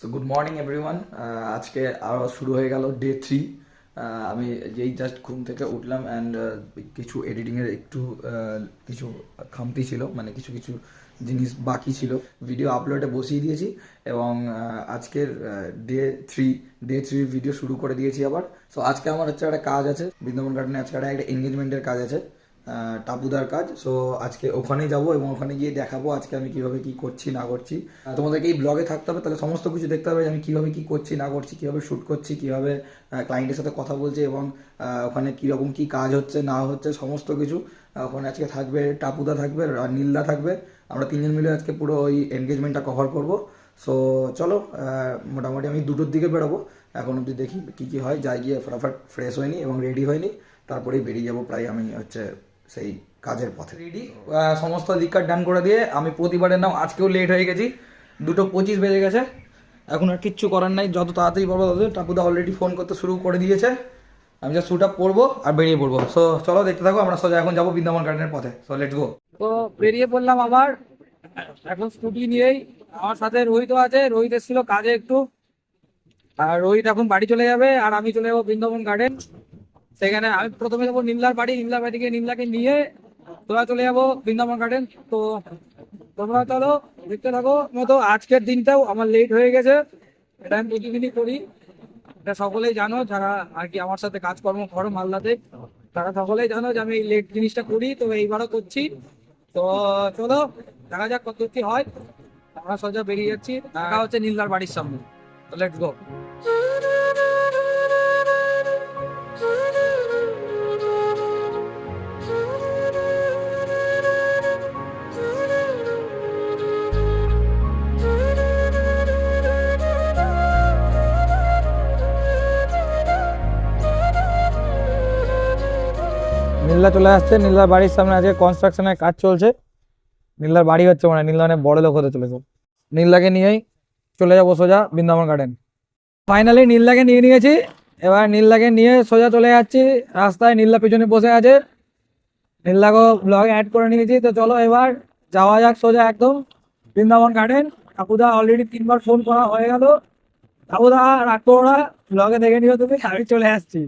So good morning everyone আজকে আরও শুরু হয়ে গেল ডে থ্রি আমি যেই জাস্ট ঘুম থেকে উঠলাম অ্যান্ড কিছু এডিটিংয়ের একটু কিছু খামতি ছিল মানে কিছু কিছু জিনিস বাকি ছিল। ভিডিও আপলোডে বসিয়ে দিয়েছি এবং আজকের ডে থ্রি ডে থ্রির ভিডিও শুরু করে দিয়েছি আবার। সো আজকে আমার হচ্ছে একটা কাজ আছে। বৃন্দাবন গার্ডেনে আজকে একটা এঙ্গেজমেন্টের কাজ আছে। টাপুদার কাজ। সো আজকে ওখানেই যাব এবং ওখানে গিয়ে দেখাবো আজকে আমি কীভাবে কি করছি, না করছি। তোমাদেরকে এই ব্লগে থাকতে হবে, তাহলে সমস্ত কিছু দেখতে হবে আমি কীভাবে কি করছি, না করছি, কীভাবে শ্যুট করছি, কীভাবে ক্লায়েন্টের সাথে কথা বলছি এবং ওখানে কীরকম কি কাজ হচ্ছে, না হচ্ছে, সমস্ত কিছু। ওখানে আজকে থাকবে টাপুদা থাকবে, নীলদা থাকবে। আমরা তিনজন মিলে আজকে পুরো ওই এনগেজমেন্টটা কভার করব। সো চলো মোটামুটি আমি দুটোর দিকে বেরোবো। এখন অবধি দেখি কি কি হয়। যাই গিয়ে ফটাফট ফ্রেশ হয়নি এবং রেডি হয়নি তারপরেই বেরিয়ে যাব। প্রায় আমি হচ্ছে সেই কাজের পথে। রেডি সমস্ত দিককার ডান করে দিয়ে আমি প্রতিবারের নাম আজকেও লেট হয়ে গেছি। দুটো পঁচিশ বেজে গেছে। এখন আর কিচ্ছু করার নাই। যত তাড়াতাড়ি পারব তত টাপুদা অলরেডি ফোন করতে শুরু করে দিয়েছে। আমি যা শ্যুট আপ করব আর বেরিয়ে পড়ব। সো চলো দেখতে থাকো আমরা সোজা এখন যাব বৃন্দাবন গার্ডেনের পথে। সো লেটস গো তো বেরিয়ে পড়লাম আবার। এখন স্কুটি নিয়েই। আমার সাথে রোহিত আছে। রোহিত এসেছিল কাজে একটু। আর রোহিত এখন বাড়ি চলে যাবে। আর আমি চলে যাব বৃন্দাবন গার্ডেন সেখানে আমি প্রথমে যাব নিমলার বাড়ি নিমলার বাড়ি থেকে নিমলাকে নিয়ে তোরা চলে যাব বৃন্দাবন গার্ডেন তো তোমরা চলো, দেখতে থাকো। মতো আজকের দিনটাও আমার লেট হয়ে গেছে। এটা আমি প্রতিদিনই করি। এটা সকলেই জানো, যারা আর কি আমার সাথে কাজকর্ম করো মালদাতে, তারা সকলেই জানো যে আমি এই লেট জিনিসটা করি। তো এইবারও করছি। তো চলো, দেখা যাক কত কি হয়। আমরা সোজা বেরিয়ে যাচ্ছি। দেখা হচ্ছে নীলদার বাড়ির সামনে। তো লেটস গো নীলদা চলে আসছে। নীলদার বাড়ির সামনে আজকে কনস্ট্রাকশনের কাজ চলছে। নীলদার বাড়ি হচ্ছে মানে নীলদা অনেক বড় লোক হতে চলেছে। নীলদাকে নিয়েই চলে যাব সোজা বৃন্দাবন গার্ডেন ফাইনালি নীলদাকে নিয়ে নিয়েছি। এবার নীলদাকে নিয়ে সোজা চলে যাচ্ছি। রাস্তায় নীলদা পিছনে বসে আছে। নীলদাকেও ব্লগে অ্যাড করে নিয়েছি। তো চলো এবার যাওয়া যাক সোজা একদম বৃন্দাবন গার্ডেন কাকুদা অলরেডি তিনবার ফোন করা হয়ে গেল। রাগ করো না ব্লগে দেখে নিও তুমি, আমি চলে আসছি।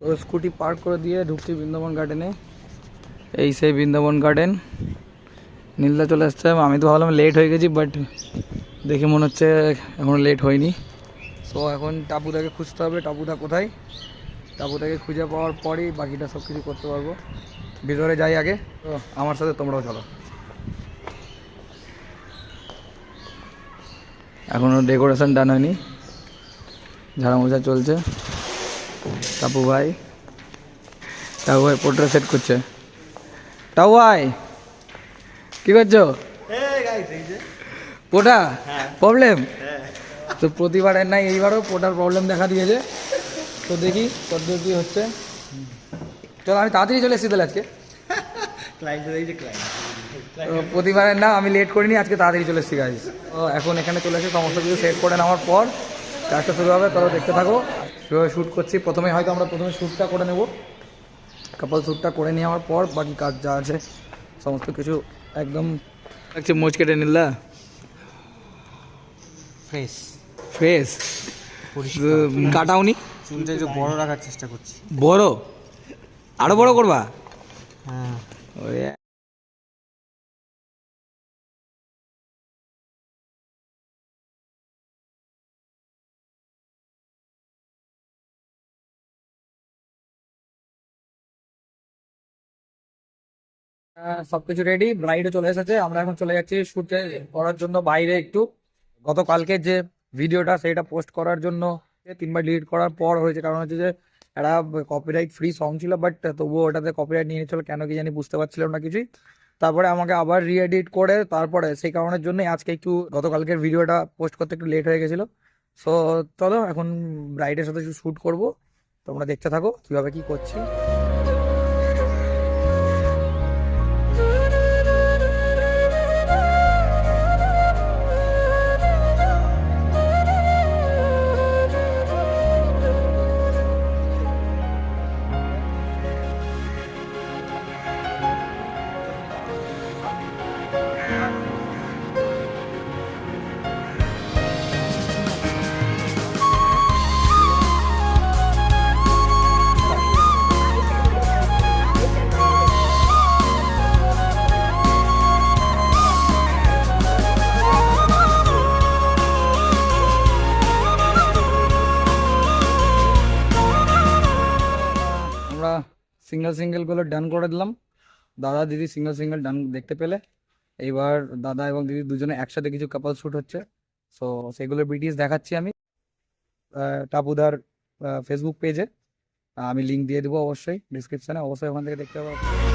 তো স্কুটি পার্ক করে দিয়ে ঢুকছি বৃন্দাবন গার্ডেনে এই সেই বৃন্দাবন গার্ডেন নীলদা চলে আসছে। আমি তো ভাবলাম লেট হয়ে গেছি বাট দেখে মনে হচ্ছে এখনও লেট হয়নি। সো এখন টাপুদাকে খুঁজতে হবে। টাপুদা কোথায়? টাপুদাকে খুঁজে পাওয়ার পরেই বাকিটা সব কিছু করতে পারব। ভিতরে যাই আগে। তো আমার সাথে তোমরাও চলো। এখনও ডেকোরেশন ডান হয়নি। ঝাড়া মোছা চলছে। টাপু ভাই। টাপু ভাই পোর্ট্রে সেট করছে। টাপু ভাই কি করছ? পোটা প্রবলেম তো প্রতিবারের নাই এইবারও পোটার প্রবলেম দেখা দিয়েছে। তো দেখি কত কি হচ্ছে। চলো আমি তাড়াতাড়ি চলে এসেছি তাহলে আজকে। তো প্রতিবারের না আমি লেট করিনি আজকে তাড়াতাড়ি চলে এসেছি গাইজ এখন এখানে চলে এসে সমস্ত কিছু সেট করে নেওয়ার পর কাজটা শুরু হবে তবে দেখতে থাকো। কীভাবে শ্যুট করছি? প্রথমে হয়তো আমরা প্রথমে শ্যুটটা করে নেব। কাপল শ্যুটটা করে নেওয়ার পর বাকি কাজ যা আছে সমস্ত কিছু একদম লাগছে মোচ কেটে নিলা ফ্রেশ ফ্রেশ কাটাওনি চুলটা একটু বড় রাখার চেষ্টা করছি। বড়? আরও বড় করবা? হ্যাঁ। ওই সব কিছু রেডি ব্রাইডও চলে এসেছে। আমরা এখন চলে যাচ্ছি শুটে করার জন্য বাইরে একটু। গতকালকে যে ভিডিওটা সেটা পোস্ট করার জন্য তিনবার ডিলিট করার পর হয়েছে। কারণ হচ্ছে যে একটা কপিরাইট ফ্রি সং ছিল বাট তবুও ওটাতে কপিরাইট নিয়ে নিচ্ছিল কেন কি জানি বুঝতে পারছিলাম না কিছুই। তারপরে আমাকে আবার রিএডিট করে তারপরে সেই কারণের জন্যই আজকে একটু গতকালকের ভিডিওটা পোস্ট করতে একটু লেট হয়ে গেছিল। সো চলো, এখন ব্রাইডের সাথে শ্যুট করব। তোমরা দেখতে থাকো কীভাবে কী করছি। সিঙ্গেল সিঙ্গেলগুলো ডান করে দিলাম। দাদা, দিদি সিঙ্গেল সিঙ্গেল ডান দেখতে পেলে। এইবার দাদা এবং দিদি দুজনে একসাথে কিছু কাপল শ্যুট হচ্ছে। সো সেগুলো ভিডিওস দেখাচ্ছি আমি টাপুদার ফেসবুক পেজে আমি লিঙ্ক দিয়ে দেবো অবশ্যই ডিসক্রিপশানে অবশ্যই ওখান থেকে দেখতে পাবো।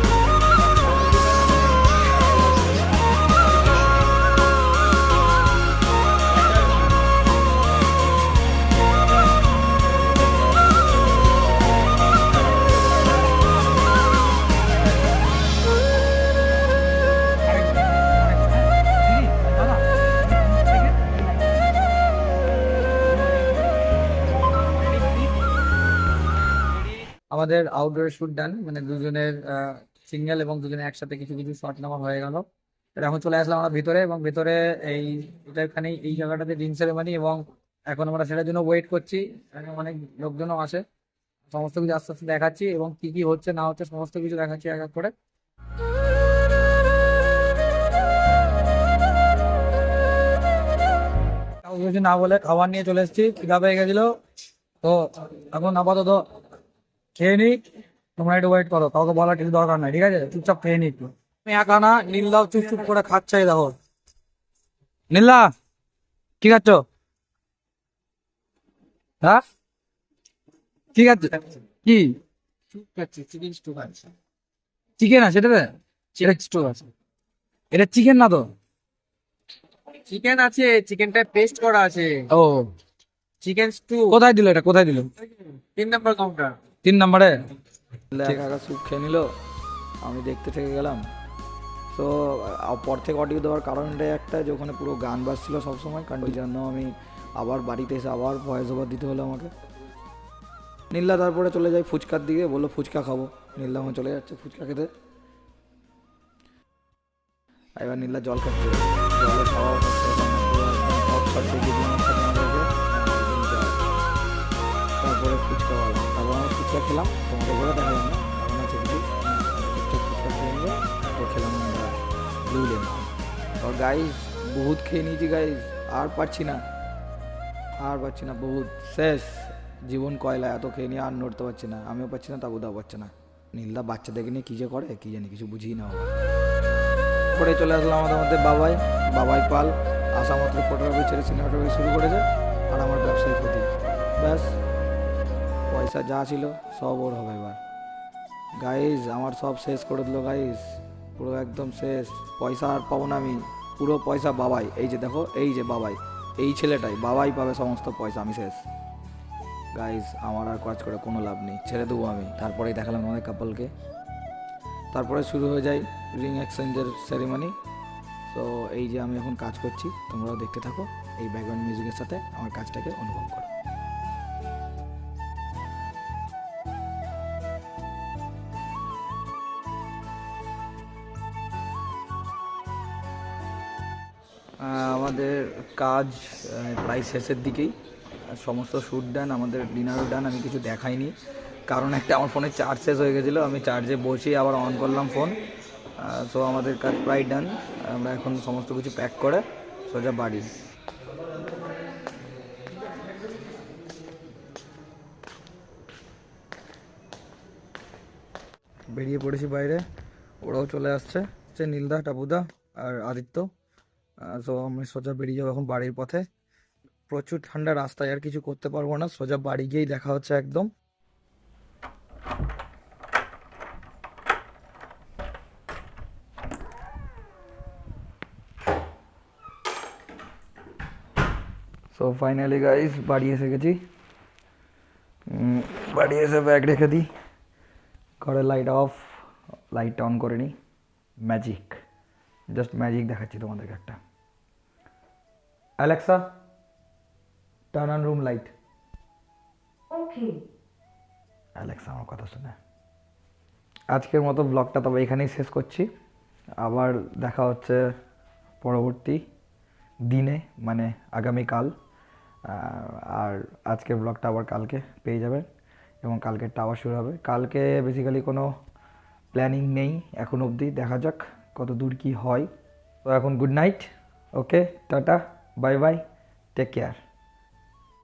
আমাদের আউটডোর শুট ডান মানে দুজনের সিঙ্গেল এবং দুজনে একসাথে কিছু কিছু শট নেওয়া হয়ে গেল। এখন চলে আসলাম আমরা ভিতরে এবং ভিতরে এই এখানে এই জায়গাটাতে রিং সেরেমনি এবং এখন আমরা সেটার জন্য ওয়েট করছি। অনেক লোকজনও আসে সমস্ত কিছু আস্তে আস্তে দেখাচ্ছি এবং কি কি হচ্ছে, না হচ্ছে, সমস্ত কিছু দেখাচ্ছি এক এক করে। কিছু না বলে খাবার নিয়ে চলে এসেছি। খিদা পেয়ে গেছিল? তো এখন আপাতত খেয়ে নিই তোমরা একটু ওয়েট করো কাউকে বলার কিছু দরকার নাই ঠিক আছে? চুপচাপ খেয়ে নি একটু। আমি একা না নীলদাও চুপ চুপ করে খাচ্ছে এই দেখো। নীলদা কি খাচ্ছ? হ্যাঁ? কি খাচ্ছ? কি? চিকেন আছে এটাতে চিকেন স্টু আছে। এটা চিকেন না তো? চিকেন আছে চিকেনটা পেস্ট করা আছে। ও। চিকেন স্টু কোথায় দিল এটা? কোথায় দিল? তিন নম্বর কাউন্টার তিন নম্বরে। একা স্যুপ খেয়ে নিল আমি দেখতে থেকে গেলাম। তো পর থেকে অডিও দেওয়ার কারণটাই একটা যে ওখানে পুরো গান বাজছিল সবসময় কারণ ওই জন্য আমি আবার বাড়িতে এসে আবার ভয়েস ওভার দিতে হলো আমাকে। নীল্লা তারপরে চলে যায় ফুচকার দিকে বলল ফুচকা খাব। নীল্লা আমার চলে যাচ্ছে ফুচকা খেতে। এবার নীল্লা জল খাচ্ছে। জলে খাওয়া। তারপরে ফুচকা ফুচকা খেলাম, তোমাদের করে দেখালাম না, কারণ আছে কিছু চুপচাপ ফুচকা খেয়ে নিয়ে, তারপর খেলাম আমরা ব্লু লেমন আর গাইজ বহুত খেয়ে নিয়েছি গাইজ আর পারছি না, আর পারছি না, বহুত। শেষ, জীবন কয়লা, এত খেয়ে নিয়ে আর নড়তে পারছি না, আমিও পাচ্ছি না তাবুদাও পাচ্ছে না। নীলদা বাচ্চাদেরকে নিয়ে কী যে করে, কী জানি, কিছু বুঝিই না পরে চলে আসলাম আমাদের মধ্যে বাবাই বাবাই পাল আসা মাত্র ফটোগ্রাফি ছেড়ে সিনেমাটোগ্রাফি শুরু করেছে, আর আমার ব্যবসায়ী ক্ষতি। ব্যাস। পয়সা যা ছিল সব ওর হবে এবার। গাইজ আমার সব শেষ করে দিল গাইজ পুরো একদম শেষ। পয়সা আর পাবো না আমি। পুরো পয়সা বাবাই। এই যে দেখো, এই যে বাবাই। এই ছেলেটাই, বাবাই পাবে সমস্ত পয়সা, আমি শেষ। গাইজ আমার আর কাজ করে কোনো লাভ নেই। ছেড়ে দেবো আমি। তারপরেই দেখালাম আমাদের কাপলকে তারপরে শুরু হয়ে যায় রিং এক্সচেঞ্জের সেরিমনি তো এই যে আমি এখন কাজ করছি, তোমরাও দেখতে থাকো। এই ব্যাকগ্রাউন্ড মিউজিকের সাথে আমার কাজটাকে অনুভব করো। আমাদের কাজ প্রায় শেষের দিকেই। সমস্ত শ্যুট ডান আমাদের ডিনারও ডান আমি কিছু দেখাইনি। কারণ একটা আমার ফোনে চার্জ শেষ হয়ে গেছিল, আমি চার্জে বসিয়ে আবার অন করলাম ফোন সো আমাদের কাজ প্রায় ডান আমরা এখন সমস্ত কিছু প্যাক করে সোজা বাড়ি। বেরিয়ে পড়েছি বাইরে, ওরাও চলে আসছে সে নীলদা, টাপুদা আর আদিত্য। তো আমি সোজা বেরিয়ে যাব এখন বাড়ির পথে। প্রচুর ঠান্ডা, রাস্তায় আর কিছু করতে পারব না। সোজা বাড়ি গিয়েই দেখা হচ্ছে একদম। সো ফাইনালি গাইস বাড়ি এসে গেছি। বাড়ি এসে ব্যাগ রেখে দিই। ঘরের লাইট অফ লাইটটা অন করে নিই। ম্যাজিক জাস্ট ম্যাজিক দেখাচ্ছি তোমাদেরকে একটা। Alexa turn on room light Alexa আমার কথা শুনে। আজকের মতো ব্লগটা তবে এখানেই শেষ করছি। আবার দেখা হচ্ছে পরবর্তী দিনে মানে আগামীকাল। আর আজকের ব্লগটা আবার কালকে পেয়ে যাবেন এবং কালকেরটা আবার শুরু হবে। কালকে বেসিক্যালি কোনো প্ল্যানিং নেই এখন অবধি। দেখা যাক কত দূর কী হয়। তো এখন good night okay tata. Bye bye. Take care.